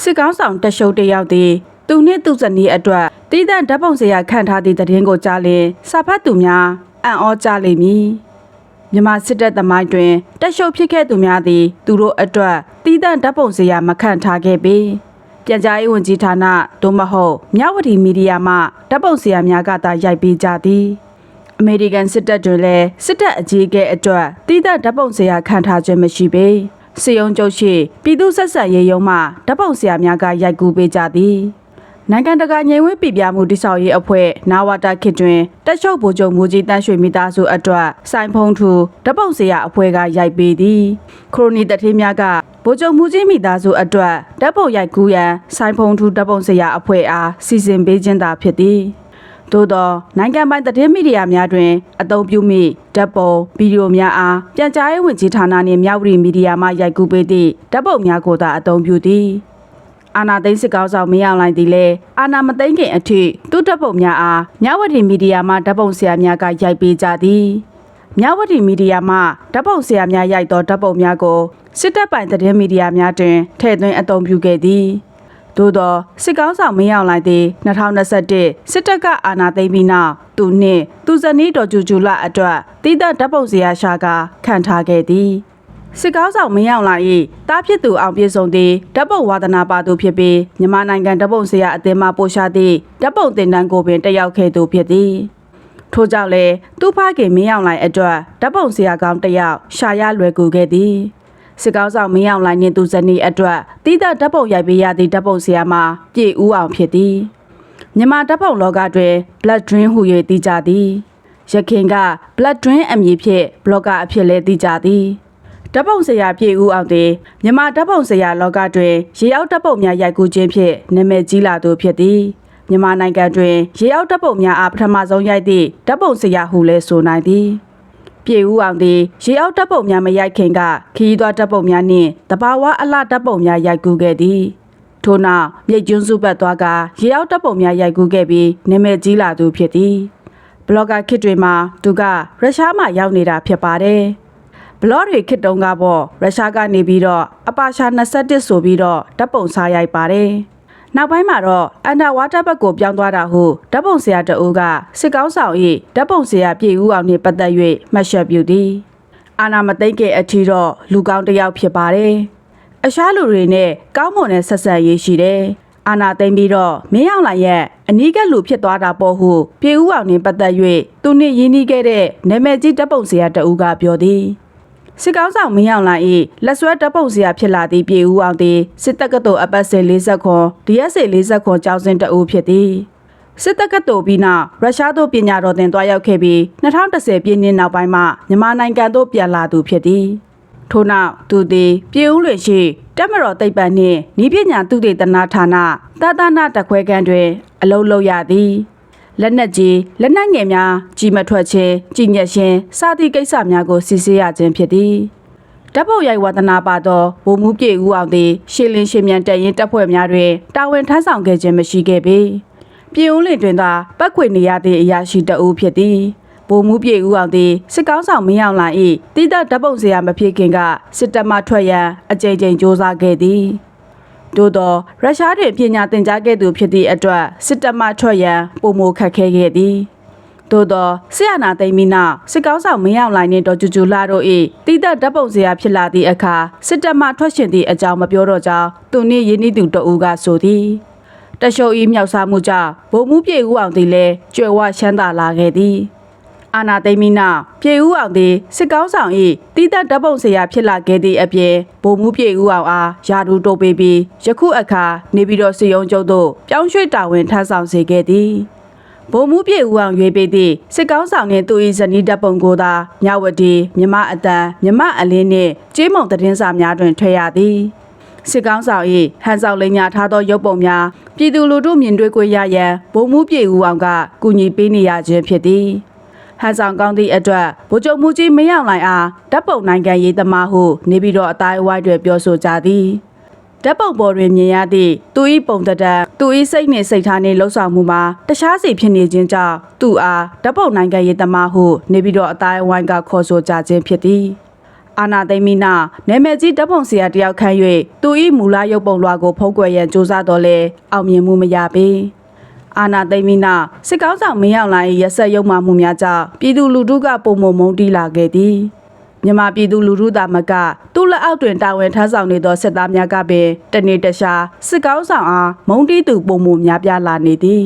စစ်ကောင်းဆောင်တရှုပ်တစ်ယောက်သည်သူနှင့်သူဇနီးအတွက်တည်တံ့ဓာတ်ပုံစရာခန့်ထားသည့်တည်င်းကိုကြားလင်စာဖတ်သူများအံ့ဩကြလိမ့်မည်မြန်မာစစ်တပ်သမိုင်းတွင်တရှုပ်ဖြစ်ခဲ့သူများသည်သူတို့အတွက်တည်တံ့ဓာတ်ပုံစရာမခန့်ထားခဲ့ပေပြန်ကြားရေးဝန်ကြီးဌာနသို့မဟုတ်မြဝတီမီဒီယာမှဓာတ်ပုံစရာများကသာရိုက်ပေးကြသည်အမေရိကန်စစ်တပ်တွင်လည်းစစ်တပ်အကြီးအကဲအတွက်တည်တံ့ဓာတ်ပုံစရာခံထားခြင်းမရှိပေ စေယုံကျုပ်ရှိပြည်သူဆက်ဆံရေးယုံမှဓာတ်ပုံစရာများကရိုက်ကူးပေးကြသည်နိုင်ငံတကာငြိမ်ဝှက်ပြပြမှုတိဆောက်ရေးအဖွဲ့နာဝတာခေတ်တွင်တက်ချုပ်ဗိုလ်ချုပ်မူကြီးတန်းရွှေမိသားစုအတွက်စိုင်ဖုံးထူဓာတ်ပုံစရာအဖွဲ့ကရိုက်ပေးသည်ခရိုနီတထေးများကဗိုလ်ချုပ်မူကြီးမိသားစုအတွက်ဓာတ်ပုံရိုက်ကူးရန်စိုင်ဖုံးထူဓာတ်ပုံစရာအဖွဲ့အားစီစဉ်ပေးခြင်းသာဖြစ်သည် သို့သောနိုင်ငံပိုင်သတင်းမီဒီယာများတွင်အသုံးပြုမိဓာတ်ပုံဗီဒီယိုများအားပြန်ကြားရေးဝန်ကြီးဌာနနှင့်မြဝတီမီဒီယာမှရိုက်ကူးပေးသည့်ဓာတ်ပုံများကိုသာအသုံးပြုသည်အာနာသိန်းစစ်ကောင်းဆောင်မင်းအောင်လှိုင်သည်လည်းအာနာမသိန်းခင်အထိသူ့ဓာတ်ပုံများအားမြဝတီမီဒီယာမှဓာတ်ပုံဆရာများကရိုက်ပေးကြသည်မြဝတီမီဒီယာမှဓာတ်ပုံဆရာများရိုက်သောဓာတ်ပုံများကိုစစ်တပ်ပိုင်သတင်းမီဒီယာများတွင်ထည့်သွင်းအသုံးပြုခဲ့သည် သို့သောစစ်ကောင်းဆောင်မင်းအောင်လှိုင်သည်2021စစ်တပ်ကအာဏာသိမ်းပြီးနောက်သူနှင့်သူဇနီးတော်ကျူကျူလအတွက်တည်တံ့ဓာတ်ပုံစရာရှာကခံထားခဲ့သည်စစ်ကောင်းဆောင်မင်းအောင်လှိုင်၏တားဖြစ်သူအောင်ပြည့်စုံသည်ဓာတ်ပုံဝါသနာပါသူဖြစ်ပြီးမြန်မာနိုင်ငံဓာတ်ပုံစရာအသင်းမှပို့ရှာသည့်ဓာတ်ပုံတင်တန်းကိုပင်တက်ရောက်ခဲ့သူဖြစ်သည်ထို့ကြောင့်လေသူ့ဖခင်မင်းအောင်လှိုင်အတွက်ဓာတ်ပုံဆရာကောင်းတစ်ယောက်ရှာရလွယ်ကူခဲ့သည် စစ်ကောင်းဆောင်မင်းအောင်လှိုင်နှင့်သူဇနီးအတွက်တိဒဓာတ်ပုံရိုက်ပေးရသည့်ဓာတ်ပုံဆရာမှာပြည်ဦးအောင်ဖြစ်သည်မြန်မာဓာတ်ပုံလောကတွင် Blood Dream ဟူ၍သိကြသည်ရခင်က Blood Dream အမည်ဖြင့်ဘလော့ဂါအဖြစ်လည်းသိကြသည်ဓာတ်ပုံဆရာပြည်ဦးအောင်သည်မြန်မာဓာတ်ပုံဆရာလောကတွင်ရေရောက်ဓာတ်ပုံများရိုက်ကူးခြင်းဖြင့်နာမည်ကြီးလာသူဖြစ်သည်မြန်မာနိုင်ငံတွင်ရေအောက်တပ်ပုံများအားပထမဆုံးရိုက်သည့်တပ်ပုံစရာဟုလည်းဆိုနိုင်သည် ပြေဦးအောင်သည်ရေအောက်တပ်ပုံများမရိုက်ခင်ကခီးသွွားတပ်ပုံများနှင့်တဘာဝအလှတပ်ပုံများရိုက်ကူးခဲ့သည်ထို့နောက်မြိတ်ကျွန်းစုပတ်သွားကရေအောက်တပ်ပုံများရိုက်ကူးခဲ့ပြီးနာမည်ကြီးလာသူဖြစ်သည်ဘလော့ဂါခေတ်တွေမှာသူကရုရှားမှာရောက်နေတာဖြစ်ပါတယ်ဘလော့တွေခေတ်တုန်းကပေါ့ရုရှားကနေပြီးတော့အပါရှာ21ဆိုပြီးတော့တပ်ပုံစားရိုက်ပါတယ် နောက်ပိုင်းမှာတော့အန်ဒါဝါတာဘက်ကိုပြောင်းသွားတာဟုဓာတ်ပုံဆရာတအူးကစစ်ကောင်းဆောင်၏ဓာတ်ပုံဆရာပြည်ဦးအောင်နှင့်ပတ်သက်၍မှတ်ချက်ပြုသည်အာနာမသိမ့်ကအထီတော့လူကောင်းတစ်ယောက်ဖြစ်ပါတယ်အရှားလူတွေနဲ့ကောင်းမွန်တဲ့ဆက်ဆံရေးရှိတယ်အာနာသိမ့်ပြီးတော့မင်းအောင်လှိုင်ရဲ့အနီးကပ်လူဖြစ်သွားတာပေါ့ဟုပြည်ဦးအောင်နှင့်ပတ်သက်၍သူနှင့်ရင်းနှီးခဲ့တဲ့နာမည်ကြီးဓာတ်ပုံဆရာတအူးကပြောသည် စစ်ကောင်းဆောင်မင်းအောင်လှိုင်၏လက်ဆွဲတပ်ပုံစရာဖြစ်လာသည့်ပြည်ဦးအောင်သည်စစ်တပ်ကတော်အပတ်စဉ်40ခွန် DSA 40ခွန်ကျောင်းစဉ်တအူဖြစ်သည်စစ်တပ်ကတော်ပြီးနောက်ရုရှားသို့ပညာတော်သင်သွားရောက်ခဲ့ပြီး2010ပြည့်နှစ်နောက်ပိုင်းမှာမြန်မာနိုင်ငံသို့ပြန်လာသူဖြစ်သည်ထို့နောက်သူသည်ပြည်ဦးလွင်ရှိတက်မတော်သိပ္ပံနှင့်ဤပညာသုတေသနဌာနတာသနာတခွဲခန်းတွင်အလုပ်လုပ်ရသည် လက်နက်ကြီးလက်နက်ငယ်များကြီးမထွက်ခြင်းကြီးညက်ခြင်းစသည့်ကိစ္စများကိုစစ်ဆေးရခြင်းဖြစ်သည်ဓာတ်ပုံရိုက်ဝါသနာပါသောဗိုလ်မှူးပြည်ဦးအောင်သည်ရှေလင်းရှင်မြန်တရင်တပ်ဖွဲ့များတွင်တာဝန်ထမ်းဆောင်ခဲ့ခြင်းမရှိခဲ့ပေပြည်ဦးလင်တွင်သာပတ်ခွေနေရသည့်အရာရှိတအူးဖြစ်သည်ဗိုလ်မှူးပြည်ဦးအောင်သည်စစ်ကောင်းဆောင်မင်းအောင်လှိုင်၏တိဒဓာတ်ပုံစရာမဖြစ်ခင်ကစစ်တပ်မှထွက်ရန်အကြိမ်ကြိမ်စ조사ခဲ့သည် သို့သောရုရှားတွင်ပညာသင်ကြားခဲ့သူဖြစ်သည့်အတွက်စစ်တပ်မှထွက်ရန်ပုံမခတ်ခဲခဲ့သည်သို့သောဆရာနာသိမ်းပြီးနောက်စစ်ကောင်းဆောင်မင်းအောင်လှိုင်နှင့်တော်ကျူကျူလာတို့၏တိသက်ဓာတ်ပုံစရာဖြစ်လာသည့်အခါစစ်တပ်မှထွက်ရှင်သည့်အကြောင်းမပြောတော့ကြောင်းသူနှင့်ယင်းနှီးသူတအူးကဆိုသည်တရှုပ်ဤမြောက်စားမှုကြောင့်ဗိုလ်မှူးပြေဦးအောင်သည်လည်းကြွယ်ဝချမ်းသာလာခဲ့သည် အာနာသိမ့်မီနာပြေဦးအောင်သည်စစ်ကောင်းဆောင်၏တီးသက်ဓာတ်ပုံစရာဖြစ်လာခဲ့သည့်အပြင်ဗိုလ်မှူးပြေဦးအောင်အားယာဒူတိုးပေးပြီးယခုအခါနေပြည်တော်စီယုံကျုပ်တို့ပြောင်းရွှေ့တာဝန်ထမ်းဆောင်စေခဲ့သည်ဗိုလ်မှူးပြေဦးအောင်ရွေးပေးသည့်စစ်ကောင်းဆောင်နှင့်သူ၏ဇနီးဓာတ်ပုံကိုသာမြဝတီမြမအတန်မြမအလင်းနှင့်ကျေးမုံသတင်းစာများတွင်ထွေရသည်စစ်ကောင်းဆောင်၏ဟန်ဆောင်လိန်ညာထားသောရုပ်ပုံများပြည်သူလူထုမြင်တွေ့ခွင့်ရရန်ဗိုလ်မှူးပြေဦးအောင်ကကူညီပေးနေရခြင်းဖြစ်သည် ဟန်ဆောင်ကောင်းသည့်အတွက်ဗိုလ်ချုပ်မှုကြီးမင်းအောင်လှိုင်အားဓာတ်ပုံနိုင်ငံရေးသမားဟုနေပြီးတော့အတိုင်းအဝိုင်းတွေပြောဆိုကြသည်ဓာတ်ပုံပေါ်တွင်မြင်ရသည့်သူ၏ပုံတံတန်သူ၏စိတ်နှင့်စိတ်ထားနှင့်လှုပ်ဆောင်မှုမှာတခြားစီဖြစ်နေခြင်းကြောင့်သူအားဓာတ်ပုံနိုင်ငံရေးသမားဟုနေပြီးတော့အတိုင်းအဝိုင်းကခေါ်ဆိုကြခြင်းဖြစ်သည်အာနာသိမ့်မိနာနာမည်ကြီးဓာတ်ပုံဆရာတယောက်ခန့်၍သူ၏မူလရုပ်ပုံလွှာကိုဖုံးကွယ်ရန်စူးစမ်းတော်လဲအောင်မြင်မှုမရပေ အာနာသိမ့်မိနာစစ်ကောင်းဆောင်မင်းအောင်လိုင်း၏ရက်ဆက်ရုံမှမှုများကြောင့်ပြည်သူလူထုကပုံမမုန်းတီးလာခဲ့သည်မြန်မာပြည်သူလူထုသားမကသူ့လက်အောက်တွင်တာဝန်ထမ်းဆောင်နေသောစစ်သားများကပင်တနေ့တခြားစစ်ကောင်းဆောင်အားမုန်းတီးသူပုံမှုများပြားလာနေသည်